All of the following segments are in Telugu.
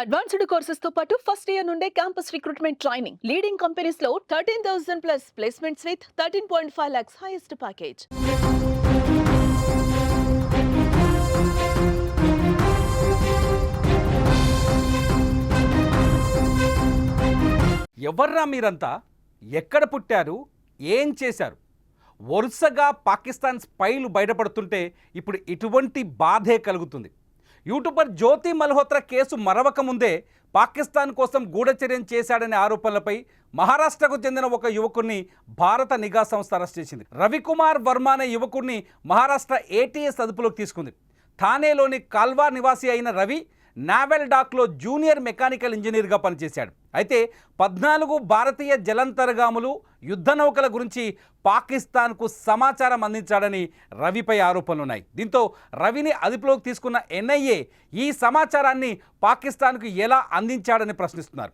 అడ్వాన్స్డ్ కోర్సెస్తో పాటు ఫస్ట్ ఇయర్ నుండే క్యాంపస్ రిక్రూట్మెంట్ ట్రైనింగ్ లీడింగ్ కంపెనీస్లో thirteen thousand plus placements with thirteen point five lakhs highest package ఎవర్రా మీరంతా? ఎక్కడ పుట్టారు? ఏం చేశారు? వరుసగా పాకిస్తాన్ స్పైలు బయటపడుతుంటే ఇప్పుడు ఇటువంటి బాధే కలుగుతుంది. యూట్యూబర్ జ్యోతి మల్హోత్రా కేసు మరవక ముందే పాకిస్తాన్ కోసం గూఢచర్యం చేశాడనే ఆరోపణలపై మహారాష్ట్రకు చెందిన ఒక యువకుడిని భారత నిఘా సంస్థ అరెస్ట్ చేసింది. రవికుమార్ వర్మ అనే యువకుడిని మహారాష్ట్ర ఏటీఎస్ అదుపులోకి తీసుకుంది. థానేలోని కాల్వా నివాసి అయిన రవి నావెల్ డాక్లో జూనియర్ మెకానికల్ ఇంజనీర్గా పనిచేశాడు. అయితే పద్నాలుగు భారతీయ జలంతర్గాములు యుద్ధ నౌకల గురించి పాకిస్తాన్కు సమాచారం అందించాడని రవిపై ఆరోపణలున్నాయి. దీంతో రవిని అదుపులోకి తీసుకున్న ఎన్ఐఏ ఈ సమాచారాన్ని పాకిస్తాన్కు ఎలా అందించాడని ప్రశ్నిస్తున్నారు.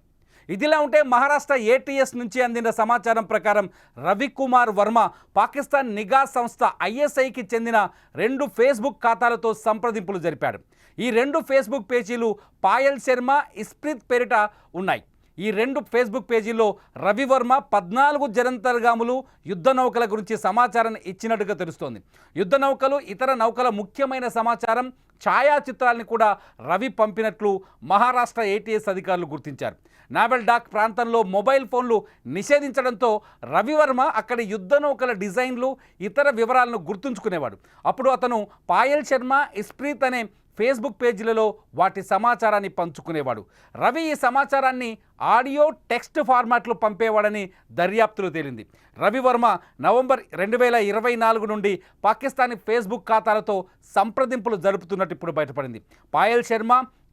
ఇదిలా ఉంటే మహారాష్ట్ర ఏటీఎస్ నుంచి అందిన సమాచారం ప్రకారం రవికుమార్ వర్మ పాకిస్తాన్ నిఘా సంస్థ ఐఎస్ఐకి చెందిన రెండు ఫేస్బుక్ ఖాతాలతో సంప్రదింపులు జరిపాడు. ఈ రెండు ఫేస్బుక్ పేజీలు పాయల్ శర్మ ఇస్ప్రిత్ పేరిట ఉన్నాయి. ఈ రెండు ఫేస్బుక్ పేజీల్లో రవివర్మ పద్నాలుగు జరంతర్గాములు యుద్ధ నౌకల గురించి సమాచారాన్ని ఇచ్చినట్టుగా తెలుస్తోంది. యుద్ధ నౌకలు ఇతర నౌకల ముఖ్యమైన సమాచారం ఛాయాచిత్రాల్ని కూడా రవి పంపినట్లు మహారాష్ట్ర ఏటీఎస్ అధికారులు గుర్తించారు. నావెల్ డాక్ ప్రాంతంలో మొబైల్ ఫోన్లు నిషేధించడంతో రవివర్మ అక్కడి యుద్ధ నౌకల డిజైన్లు ఇతర వివరాలను గుర్తుంచుకునేవాడు. అప్పుడు అతను పాయల్ శర్మ ఇస్ప్రీత్ అనే ఫేస్బుక్ పేజీలలో వాటి సమాచారాన్ని పంచుకునేవాడు. రవి ఈ సమాచారాన్ని ఆడియో టెక్స్ట్ ఫార్మాట్లో పంపేవాడని దర్యాప్తులు తేలింది. రవివర్మ నవంబర్ రెండు వేల ఇరవై నాలుగు నుండి పాకిస్తానీ ఫేస్బుక్ ఖాతాలతో సంప్రదింపులు జరుపుతున్నట్టు ఇప్పుడు బయటపడింది. పాయల్ శర్మ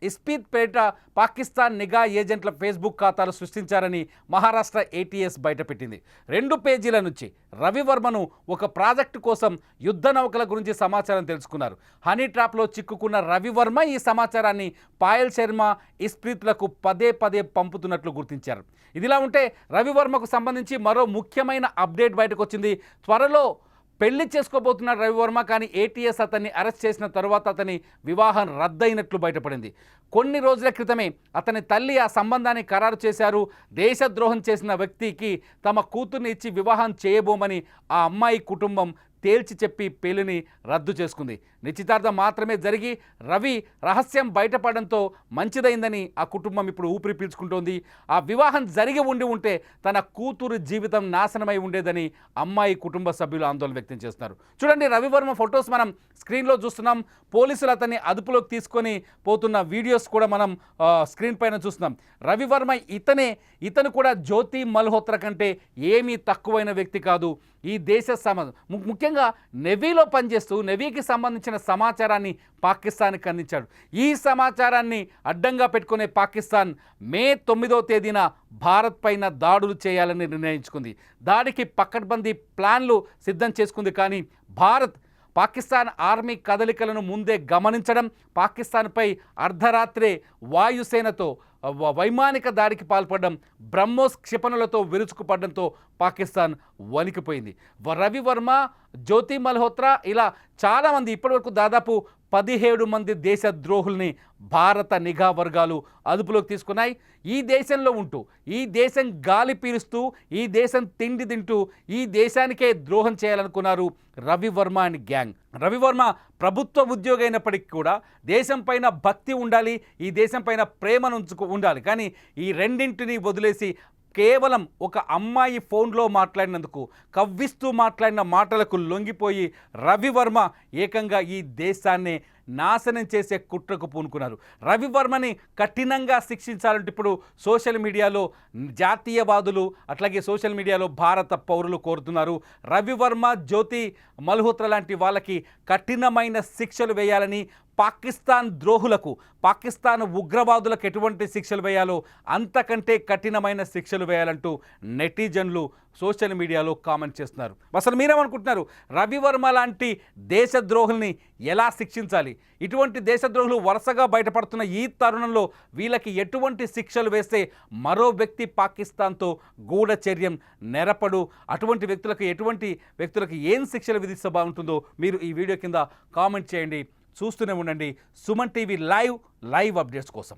ఇస్పీత్ పేట పాకిస్తాన్ నిఘా ఏజెంట్ల ఫేస్బుక్ ఖాతాలు సృష్టించారని మహారాష్ట్ర ఏటీఎస్ బయటపెట్టింది. రెండు పేజీల నుంచి రవివర్మను ఒక ప్రాజెక్టు కోసం యుద్ధ నౌకల గురించి సమాచారం తెలుసుకున్నారు. హనీ ట్రాప్లో చిక్కుకున్న రవివర్మ ఈ సమాచారాన్ని పాయల్ శర్మ ఇస్ప్రీత్లకు పదే పదే పంపుతున్నట్లు గుర్తించారు. ఇదిలా ఉంటే రవివర్మకు సంబంధించి మరో ముఖ్యమైన అప్డేట్ బయటకు వచ్చింది త్వరలో పెళ్ళి చేసుకోబోతున్నాడు రవివర్మ కానీ ఏటీఎస్ అతన్ని అరెస్ట్ చేసిన తర్వాత అతని వివాహం రద్దయినట్లు బయటపడింది. కొన్ని రోజుల క్రితమే అతని తల్లి ఆ సంబంధాన్ని ఖరారు చేశారు. దేశద్రోహం చేసిన వ్యక్తికి తమ కూతుర్ని ఇచ్చి వివాహం చేయబోమని ఆ అమ్మాయి కుటుంబం తేల్చి చెప్పి పెళ్ళిని రద్దు చేసుకుంది. నిశ్చితార్థం మాత్రమే జరిగి రవి రహస్యం బయటపడడంతో మంచిదైందని ఆ కుటుంబం ఇప్పుడు ఊపిరి పీల్చుకుంటోంది. ఆ వివాహం జరిగి ఉండి ఉంటే తన కూతురు జీవితం నాశనమై ఉండేదని అమ్మాయి కుటుంబ సభ్యులు ఆందోళన వ్యక్తం చేస్తున్నారు. చూడండి రవివర్మ ఫొటోస్ మనం స్క్రీన్లో చూస్తున్నాం. పోలీసులు అతన్ని అదుపులోకి తీసుకొని పోతున్న వీడియోస్ కూడా మనం స్క్రీన్ పైన చూస్తున్నాం. రవివర్మ ఇతనే ఇతను కూడా జ్యోతి మల్హోత్రా కంటే ఏమీ తక్కువైన వ్యక్తి కాదు. ఈ దేశ సమ ముఖ్యంగా ముఖ్యంగా నెవీలో పనిచేస్తూ నెవీకి సంబంధించిన సమాచారాన్ని పాకిస్తాన్కి అందించాడు. ఈ సమాచారాన్ని అడ్డంగా పెట్టుకునే పాకిస్తాన్ మే తొమ్మిదో తేదీన భారత్ పైన దాడులు చేయాలని నిర్ణయించుకుంది. దాడికి పక్కడ్బందీ ప్లాన్లు సిద్ధం చేసుకుంది కానీ భారత్ పాకిస్తాన్ ఆర్మీ కదలికలను ముందే గమనించడం పాకిస్తాన్పై అర్ధరాత్రే వాయుసేనతో వైమానిక దాడికి పాల్పడడం బ్రహ్మోస్ క్షిపణులతో విరుచుకుపడడంతో పాకిస్తాన్ వణికిపోయింది. రవివర్మ జ్యోతి మల్హోత్రా ఇలా చాలామంది ఇప్పటివరకు దాదాపు పదిహేడు మంది దేశద్రోహుల్ని భారత నిఘా వర్గాలు అదుపులోకి తీసుకున్నాయి. ఈ దేశంలో ఉంటూ ఈ దేశం గాలి పీలుస్తూ ఈ దేశం తిండి తింటూ ఈ దేశానికే ద్రోహం చేయాలనుకున్నారు రవివర్మ అండ్ గ్యాంగ్. రవివర్మ ప్రభుత్వ ఉద్యోగి అయినప్పటికీ కూడా దేశం పైన భక్తి ఉండాలి ఈ దేశం పైన ప్రేమను ఉంచుకు ఉండాలి. కానీ ఈ రెండింటిని వదిలేసి కేవలం ఒక అమ్మాయి ఫోన్లో మాట్లాడినందుకు కవ్విస్తూ మాట్లాడిన మాటలకు లొంగిపోయి రవివర్మ ఏకంగా ఈ దేశాన్ని నాశనం చేసే కుట్రకు పూనుకున్నారు. రవివర్మని కఠినంగా శిక్షించాలంటే ఇప్పుడు సోషల్ మీడియాలో జాతీయవాదులు అట్లాగే సోషల్ మీడియాలో భారత పౌరులు కోరుతున్నారు. రవివర్మ జ్యోతి మల్హోత్రా లాంటి వాళ్ళకి కఠినమైన శిక్షలు వేయాలని పాకిస్తాన్ ద్రోహులకు పాకిస్తాన్ ఉగ్రవాదులకు ఎటువంటి శిక్షలు వేయాలో అంతకంటే కఠినమైన శిక్షలు వేయాలంటూ నెటిజన్లు సోషల్ మీడియాలో కామెంట్ చేస్తున్నారు. అసలు మీరేమనుకుంటున్నారు? రవివర్మ లాంటి దేశద్రోహుల్ని ఎలా శిక్షించాలి? ఇటువంటి దేశద్రోహులు వరుసగా బయటపడుతున్న ఈ తరుణంలో వీళ్ళకి ఎటువంటి శిక్షలు వేస్తే మరో వ్యక్తి పాకిస్తాన్తో గూఢచర్యం నెరపడు? అటువంటి వ్యక్తులకు ఎటువంటి వ్యక్తులకు ఏం శిక్షలు విధిస్తే బాగుంటుందో మీరు ఈ వీడియో కింద కామెంట్ చేయండి. చూస్తూనే ఉండండి Suman TV live live updates కోసం.